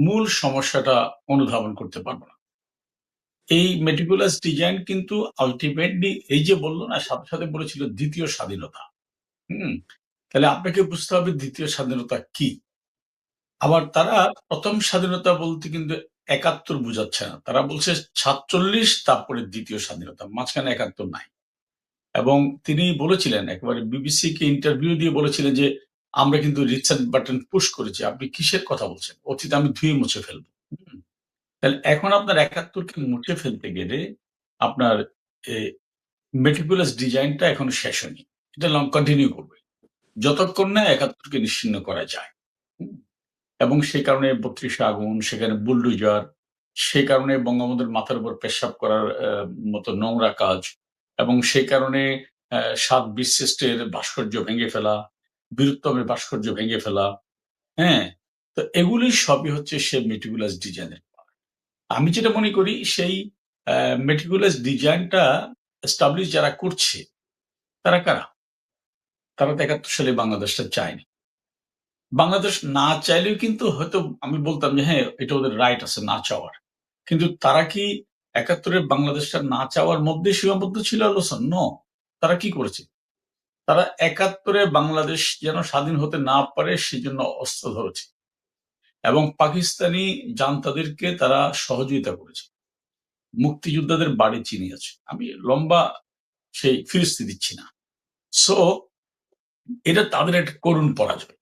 মূল সমস্যাটা অনুধাবন করতে পারব না। এই মেটিকুলাস ডিজাইন কিন্তু আলটিমেটলি এই যে বলল না, সাথে সাথে বলেছিল দ্বিতীয় স্বাধীনতা। হুম, তাহলে আপনাকে বুঝতে হবে দ্বিতীয় স্বাধীনতা কি। আবার তারা প্রথম স্বাধীনতা বলতে কিন্তু একাত্তর বুঝাচ্ছে না। তারা বলছে সাতচল্লিশ, তারপরে দ্বিতীয় স্বাধীনতা, মাঝখানে একাত্তর নাই। এবং তিনি বলেছিলেন, একেবারে বিবিসি কে ইন্টারভিউ দিয়ে বলেছিলেন যে আমরা কিন্তু রিচার্ড বাটন পুশ করেছি। আপনি কিসের কথা বলছেন? অতীত আমি ধুয়ে মুছে ফেলব। তাহলে এখন আপনার একাত্তরকে মুছে ফেলতে গেলে আপনার মেটিকুলাস ডিজাইনটা এখন শেষ হয়নি। এটা লং কন্টিনিউ করবে। যতক্ষণ না একাত্তরকে নিশ্চিন্ন করা যায়। এবং সেই কারণে বত্রিশে আগুন, সেখানে বুলডুজার সে কারণে বঙ্গবন্ধুর মাথার উপর পেশাব করার মতো নোংরা কাজ এবং সেই কারণে সাত বিশ্লিষ্টের ভাস্কর্য ভেঙে ফেলা বীরুত্তমের ভাস্কর্য ভেঙে ফেলা হ্যাঁ? তো এগুলি সবই হচ্ছে সে মেটিকুলাস ডিজাইনের আমি যেটা মনে করি, সেই মেটিকুলাস ডিজাইনটা এস্টাবলিশ যারা করছে, তারা কারা? তারা তো একাত্তর সালে বাংলাদেশটা চায়নি। বাংলাদেশ না চাইলেও কিন্তু হয়তো আমি বলতাম যে হ্যাঁ এটা ওদের রাইট আছে, না চাওয়ার। কিন্তু তারা কি একাত্তরের বাংলাদেশটা না চাওয়ার মধ্যে সীমাবদ্ধ ছিল আলোচনা? ন তারা কি করেছে? তারা একাত্তরে বাংলাদেশ যেন স্বাধীন হতে না পারে, সেজন্য অস্ত্র ধরেছে। এবং পাকিস্তানি জান্তাদেরকে তারা সহযোগিতা করেছে। মুক্তিযোদ্ধাদের বাড়ি চিনিয়েছে আমি লম্বা সেই ফিরিস্তি দিচ্ছি না। সো এটা তাদের একটা করুণ পরাজয়।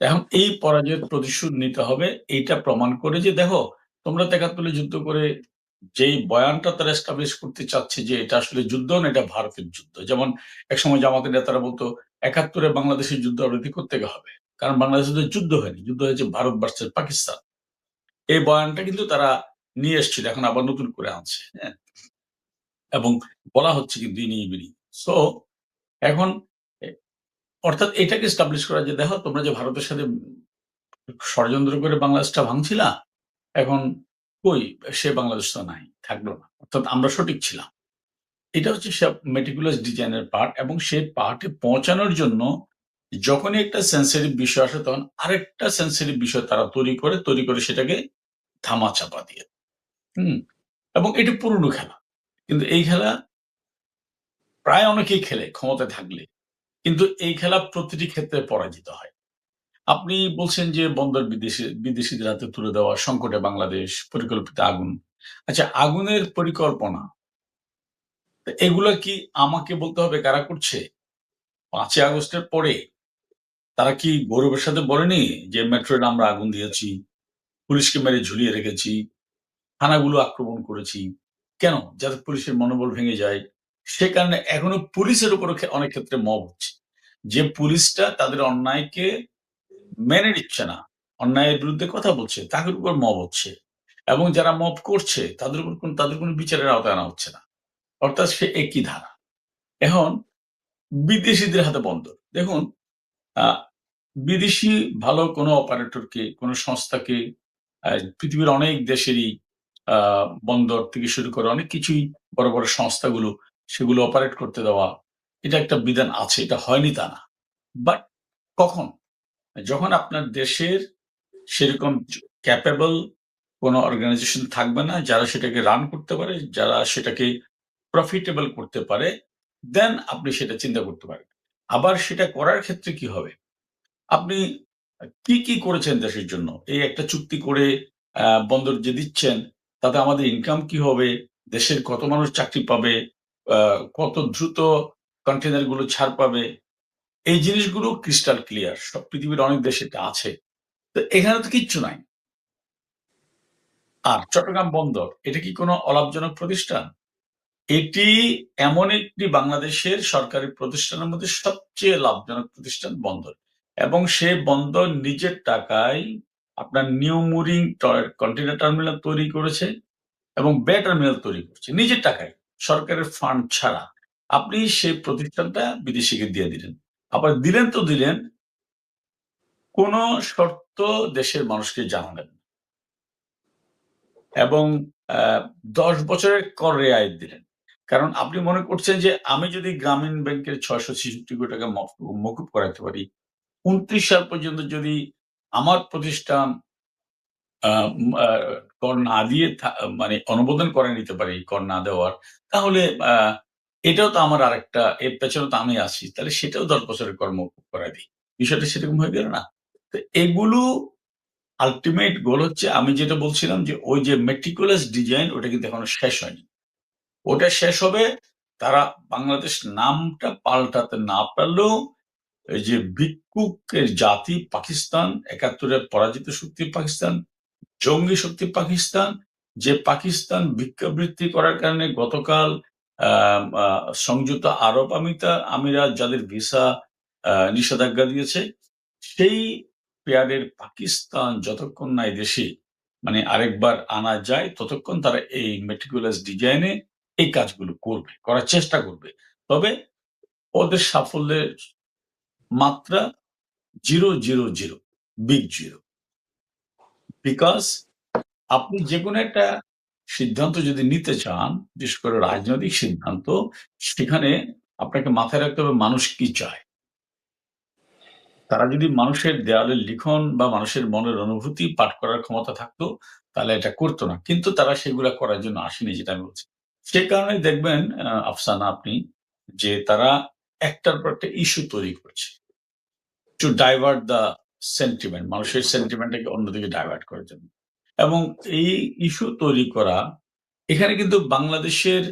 এখন এই পরাজয়ের প্রতিশোধ নিতে হবে, এইটা প্রমাণ করে যে দেখো, তোমরা তো একাত্তরে যুদ্ধ করে যেই বয়ানটা তারা এস্টাবলিশ করতে চাচ্ছে যে এটা আসলে যুদ্ধ না, এটা ভারতের যুদ্ধ। যেমন একসময় জামাতের নেতারা বলতো, একাত্তরে বাংলাদেশের যুদ্ধ অবৃদ্ধি করতে হবে, কারণ বাংলাদেশের যুদ্ধ হয়নি, যুদ্ধ হয়েছে ভারত ভার্সেস পাকিস্তান। এই বয়ানটা কিন্তু তারা নিয়ে এসেছিল, এখন আবার নতুন করে আনছে হ্যাঁ। এবং বলা হচ্ছে কিন্তু ইনি সো এখন অর্থাৎ এটাকে স্টাবলিশ করা যে, দেখো তোমরা যে ভারতের সাথে ষড়যন্ত্র করে বাংলাদেশটা ভাঙছিলা, এখন কই? সে বাংলাদেশ তো নাই, থাকল না। অর্থাৎ আমরা সঠিক ছিলাম। এটা হচ্ছে সব মেটিকুলাস ডিজাইনের পার্ট এবং সেই পার্টে পৌঁছানোর জন্য যখনই একটা সেন্সিটিভ বিষয় আসে তখন আরেকটা সেন্সিটিভ বিষয় তারা তৈরি করে তৈরি করে সেটাকে ধামা চাপা দিয়ে। হুম? এবং এটা পুরনো খেলা। কিন্তু এই খেলা প্রায় অনেকেই খেলে, ক্ষমতায় থাকলে। কিন্তু এই খেলা প্রতিটি ক্ষেত্রে পরাজিত হয়। আপনি বলছেন যে বন্দর বিদেশি, বিদেশিদের হাতে তুলে দেওয়া, সংকটে বাংলাদেশ, পরিকল্পিত আগুন। আচ্ছা আগুনের পরিকল্পনা এগুলা কি আমাকে বলতে হবে কারা করছে? পাঁচই আগস্টের পরে তারা কি গৌরবের সাথে বলেনি যে মেট্রো আমরা আগুন দিয়েছি, পুলিশকে মেরে ঝুলিয়ে রেখেছি, থানাগুলো আক্রমণ করেছি? কেন? যাতে পুলিশের মনোবল ভেঙে যায়। সে কারণে এখনও পুলিশের উপর অনেক ক্ষেত্রে মব হচ্ছে। যে পুলিশটা তাদের অন্যায়কে মেনে নিচ্ছে না, অন্যায়ের বিরুদ্ধে কথা বলছে, তাদের উপর মব হচ্ছে এবং যারা মব করছে তাদের উপর কোন, তাদের কোনো বিচারের আওতায় আনা হচ্ছে না। অর্থাৎ সে একই ধারা। এখন বিদেশিদের হাতে বন্দর। দেখুন বিদেশি ভালো কোনো অপারেটরকে কোনো সংস্থাকে পৃথিবীর অনেক দেশেরই বন্দর থেকে শুরু করে অনেক কিছুই বড় বড় সংস্থাগুলো সেগুলো অপারেট করতে দেওয়া, এটা একটা বিধান আছে, এটা হয়নি তা না। বাট কখন? যখন আপনার দেশের সেরকম ক্যাপেবল কোনো অর্গানাইজেশন থাকবে না, যারা সেটাকে রান করতে পারে, যারা সেটাকে প্রফিটেবল করতে পারে দেন আপনি সেটা চিন্তা করতে পারেন। আবার সেটা করার ক্ষেত্রে কি হবে? আপনি কি কি করেছেন দেশের জন্য? এই একটা চুক্তি করে বন্দর যে দিচ্ছেন, তাতে আমাদের ইনকাম কি হবে? দেশের কত মানুষ চাকরি পাবে? কত দ্রুত কন্টেনারগুলো ছাড় পাবে? এই জিনিসগুলো ক্রিস্টাল ক্লিয়ার সব পৃথিবীর অনেক দেশে এটা আছে। তো এখানে তো কিচ্ছু নাই। আর চট্টগ্রাম বন্দর, এটা কি কোনো অলাভজনক প্রতিষ্ঠান? এটি এমন একটি বাংলাদেশের সরকারি প্রতিষ্ঠানের মধ্যে সবচেয়ে লাভজনক প্রতিষ্ঠান বন্দর। এবং সে বন্দর নিজের টাকায় আপনার নিউ মুরিং কন্টেনার টার্মিনাল তৈরি করেছে এবং বে টার্মিনাল তৈরি করছে। নিজের টাকায়, সরকারের ফান্ড ছাড়া। আপনি সেই প্রতিষ্ঠানটা বিদেশিকে দিয়ে দিলেন। আবার দিলেন তো দিলেন, কোন শর্ত দেশের মানুষকে জানালেন এবং দশ বছরের কর রেয়ায়ত দিলেন। কারণ আপনি মনে করছেন যে আমি যদি গ্রামীণ ব্যাংকের ছয়শো ছেষট্টি কোটি টাকা মকুব করাতে পারি, উনত্রিশ সাল পর্যন্ত যদি আমার প্রতিষ্ঠান কর না দিয়ে মানে অনুমোদন করে নিতে পারি কর না দেওয়ার, তাহলে এটাও তো আমার আরেকটা, এর পেছনে তো আমি আছি। তাহলে সেটাও দশ বছরের কর্ম করা দিই। বিষয়টা সেরকম হয়ে গেল না? তো এগুলো আলটিমেট গোল হচ্ছে, আমি যেটা বলছিলাম যে ওই যে মেট্রিকুলাস ডিজাইন ওটা কিন্তু এখনও শেষ হয়নি। ওটা শেষ হবে, তারা বাংলাদেশ নামটা পাল্টাতে না পারলেও যে ভিক্ষুকের জাতি পাকিস্তান, একাত্তরে পরাজিত শক্তি পাকিস্তান, জঙ্গি শক্তি পাকিস্তান, যে পাকিস্তান ভিক্ষাবৃত্তি করার কারণে গতকাল সংযুক্ত আরব আমিতা আমিরাত যাদের ভিসা নিষেধাজ্ঞা দিয়েছে, সেই পেয়ারের পাকিস্তান যতক্ষণ না দেশে মানে আরেকবার আনা যায়, ততক্ষণ তারা এই মেট্রিকুলাস ডিজাইনে এই কাজগুলো করবে, করার চেষ্টা করবে। তবে ওদের সাফল্যের মাত্রা zero zero zero big zero because আপনি যে কোনো একটা সিদ্ধান্ত যদি নিতে চান, বিশেষ করে রাজনৈতিক সিদ্ধান্ত, সেখানে আপনাকে মাথায় রাখতে হবে মানুষ কি চায়। তারা যদি মানুষের দেয়ালের লিখন বা মানুষের মনের অনুভূতি পাঠ করার ক্ষমতা থাকতো, তাহলে এটা করতো না। কিন্তু তারা সেগুলা করার জন্য আসেনি, যেটা আমি বলছি। সে কারণে দেখবেন আফসানা আপনি, যে তারা একটার পর একটা ইস্যু তৈরি করছে। টু ডাইভার্ট দ্য সেন্টিমেন্ট মানুষের সেন্টিমেন্টটাকে অন্যদিকে ডাইভার্ট করার জন্য। এবং এই ইস্যু তৈরি করা, এখানে কিন্তু বাংলাদেশের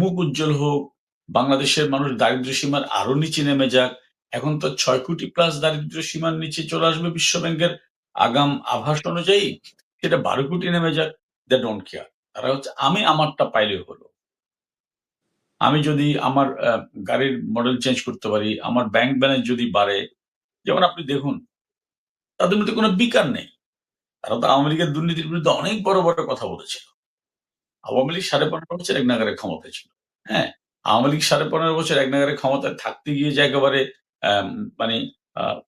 মুখ উজ্জ্বল হোক, বাংলাদেশের মানুষ দারিদ্র্য সীমার আরও নিচে নেমে যাক, এখন তো ছয় কোটি প্লাস দারিদ্র্য সীমার নিচে চলে আসবে বিশ্ব ব্যাংকের আগাম আভাস অনুযায়ী, সেটা বারো কোটি নেমে যাক দে ডোন্ট কেয়ার তারা হচ্ছে, আমি আমারটা পাইলে হলো। আমি যদি আমার গাড়ির মডেল চেঞ্জ করতে পারি, আমার ব্যাংক ব্যালেন্স যদি বাড়ে, যেমন আপনি দেখুন, তাদের মধ্যে কোনো বিকার নেই। তারা তো আওয়ামী লীগের দুর্নীতির বিরুদ্ধে অনেক বড় বড় কথা বলেছিল। আওয়ামী লীগ সাড়ে পনেরো বছর এক নাগারে ক্ষমতায় ছিল। হ্যাঁ আওয়ামী লীগ সাড়ে পনেরো বছর এক নাগারে ক্ষমতায় থাকতে গিয়ে যে একেবারে মানে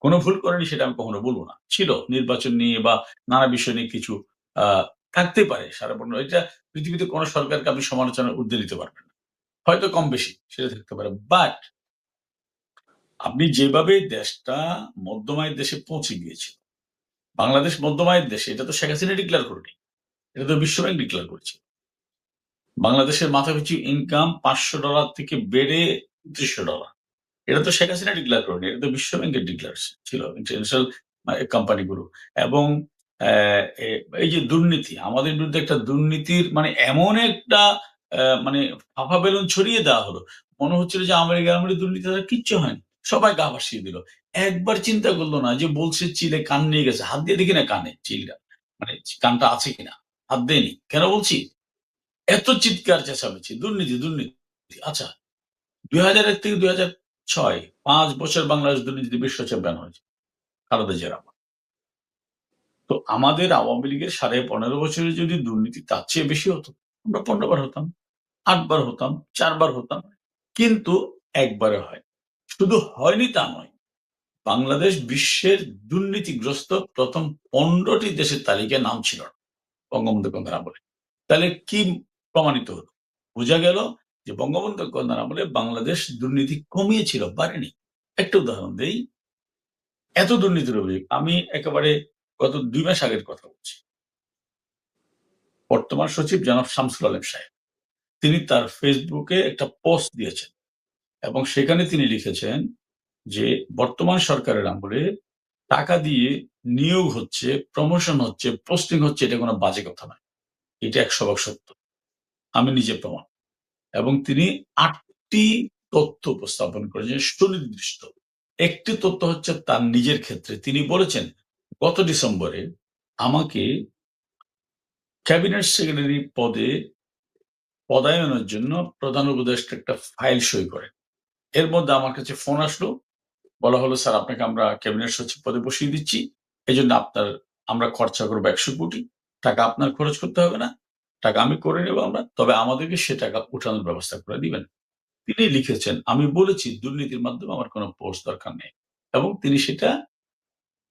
কোনো ভুল করেনি সেটা আমি কখনো বলব না। ছিল নির্বাচন নিয়ে বা নানা বিষয় নিয়ে কিছু থাকতে পারে সাড়ে পনেরো। এটা পৃথিবীতে কোনো সরকারকে আপনি সমালোচনার ঊর্ধ্বে দিতে পারবেন না। হয়তো কম বেশি সেটা থাকতে পারে। বাট আপনি যেভাবে দেশটা মধ্যমায়ের দেশে পৌঁছে গিয়েছিল বাংলাদেশ মধ্যমায়ের দেশে, এটা তো শেখ হাসিনা ডিক্লেয়ার করেনি, এটা তো বিশ্বব্যাংক ডিক্লেয়ার করেছে। বাংলাদেশের মাথাপিছু ইনকাম পাঁচশো ডলার থেকে বেড়ে উনত্রিশশো ডলার এটা তো শেখ হাসিনা ডিক্লেয়ার করেনি, এটা তো বিশ্ব ব্যাংকের ডিক্লেয়ার ছিল ইন্টারন্যাশনাল কোম্পানিগুলো এবং এই যে দুর্নীতি, আমাদের বিরুদ্ধে একটা দুর্নীতির মানে এমন একটা মানে ফাফা বেলুন ছড়িয়ে দেওয়া হলো। মনে হচ্ছিল যে আমেরিকা আমেরিকা দুর্নীতি কিচ্ছু হয়নি সবাই গা ভাসিয়ে দিল। একবার চিন্তা করল না যে বলছে চিলে কান নিয়ে গেছে, হাত দিয়ে দেখি না কানে চিলটা মানে কানটা আছে কিনা, হাত দেয়নি। কেন বলছি? এত চিৎকার চেঁচামেচি, দুর্নীতি দুর্নীতি। আচ্ছা দুই হাজার এক থেকে দুই হাজার ছয়, পাঁচ বছর বাংলাদেশ দুর্নীতি বিশ্ব চ্যাম্পিয়ন হয়েছে খালেদা জিয়ার। তো আমাদের আওয়ামী লীগের সাড়ে পনেরো বছরে যদি দুর্নীতি তার চেয়ে বেশি হতো, আমরা পনেরো বার হতাম, আটবার হতাম, চারবার হতাম, কিন্তু একবারে হয় শুধু হয়নি তা নয়, বাংলাদেশ বিশ্বের দুর্নীতিগ্রস্ত প্রথম পনেরোটি দেশের তালিকায় নাম ছিল বঙ্গবন্ধু কন্যার আমলে তাহলে কি প্রমাণিত হলো? বোঝা গেল যে বঙ্গবন্ধু কন্যার আমলে বাংলাদেশ দুর্নীতি কমিয়েছিল, বাড়েনি। একটা উদাহরণ দেই। এত দুর্নীতির অভিযোগ, আমি একেবারে গত দুই মাস আগের কথা বলছি। বর্তমান সচিব জনাব শামসুল আলম সাহেব, তিনি তার ফেসবুকে একটা পোস্ট দিয়েছেন। এবং সেখানে তিনি লিখেছেন যে, বর্তমান সরকারের আমলে টাকা দিয়ে নিয়োগ হচ্ছে প্রমোশন হচ্ছে পোস্টিং হচ্ছে, এটা কোনো বাজে কথা নয়। এটা একশো ভাগ সত্য। আমি নিজে প্রমাণ। এবং তিনি আটটি তথ্য উপস্থাপন করেছেন, সুনির্দিষ্ট। একটি তথ্য হচ্ছে তার নিজের ক্ষেত্রে। তিনি বলেছেন, গত ডিসেম্বরে আমাকে ক্যাবিনেট সেক্রেটারি পদে পদায়নের জন্য প্রধান উপদেষ্টা একটা ফাইল সই করে এর মধ্যে আমার কাছে ফোন আসলো। বলা হলো, স্যার, আপনাকে আমরা ক্যাবিনেট সচিব পদে বসিয়ে দিচ্ছি। এই জন্য আপনার, আমরা খরচা করব একশো কোটি। টাকা আপনার খরচ করতে হবে না। টাকা আমি করে নেব আমরা। তবে আমাদেরকে সে টাকা উঠানোর ব্যবস্থা করে দিবেন। তিনি লিখেছেন, আমি বলেছি, দুর্নীতির মাধ্যমে আমার কোনো পোস্ট দরকার নেই। এবং তিনি সেটা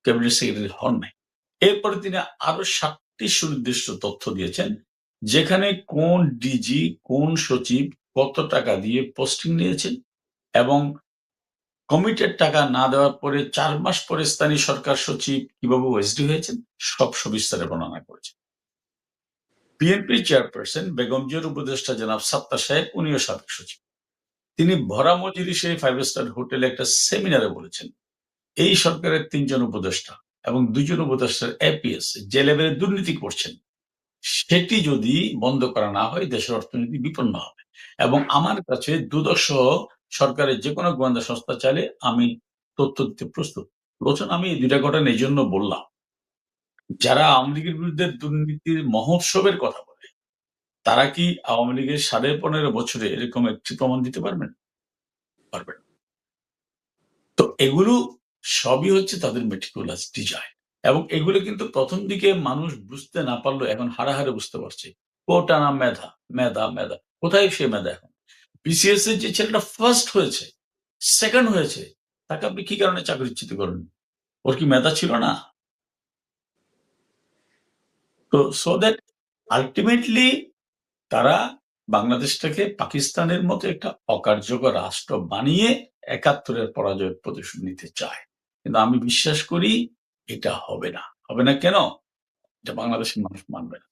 ক্যাবিনেট সেক্রেটারি হন নাই। এরপরে তিনি আরও সাতটি সুনির্দিষ্ট তথ্য দিয়েছেন, যেখানে কোন ডিজি কোন সচিব কত টাকা দিয়ে পোস্টিং নিয়েছেন এবং কমিটেড টাকা না দেওয়ার পরে চার মাস পরে স্থানীয় সরকার সচিব কীভাবে ওএসডি হয়েছেন, সব সবিস্তারে বর্ণনা করেছেন। বিএনপি চেয়ারপারসন বেগম উপদেষ্টা জনাব সাত্তার সাহেব, উনিও সাবেক সচিব। তিনি ভরা মজলিসে ফাইভ স্টার হোটেলে একটা সেমিনারে বলেছেন, এই সরকারের তিনজন উপদেষ্টা এবং দুজন উপদেষ্টার এপিএস যে লেভেলে দুর্নীতি করছেন, সেটি যদি বন্ধ করা না হয়, দেশের অর্থনীতি বিপন্ন হবে এবং আমার কাছে সহ সরকারের যে কোনো গোয়েন্দা সংস্থা চাইলে আমি তথ্য দিতে প্রস্তুত। বলছেন, আমি এই দুইটা ঘটনা এই জন্য বললাম, যারা আওয়ামী লীগের বিরুদ্ধে দুর্নীতির মহোৎসবের কথা বলে, তারা কি আওয়ামী লীগের সাড়ে পনেরো বছরে এরকম একটি প্রমাণ দিতে পারবেন? পারবেন। তো এগুলো সবই হচ্ছে তাদের মেটিকুলাস ডিজাইন এবং এগুলো কিন্তু প্রথম দিকে মানুষ বুঝতে না পারল এখন হারাহারে বুঝতে পারছে। কোটা না মেধা মেধা মেধা। কোথায় সে মেধা এখন? বিসিএস এর যে ছেলেটা ফার্স্ট হয়েছে সেকেন্ড হয়েছে, তাকে আপনি কি কারণে চাকরিচ্যুত করেন ওর কি মেধা ছিল না? তো সো দ্যাট আলটিমেটলি তারা বাংলাদেশটাকে পাকিস্তানের মতো একটা অকার্যকর রাষ্ট্র বানিয়ে একাত্তরের পরাজয়ের প্রতিশোধ নিতে চায়। কিন্তু আমি বিশ্বাস করি এটা হবে না। হবে না কেন? এটা বাংলাদেশের মানুষ মানবে না।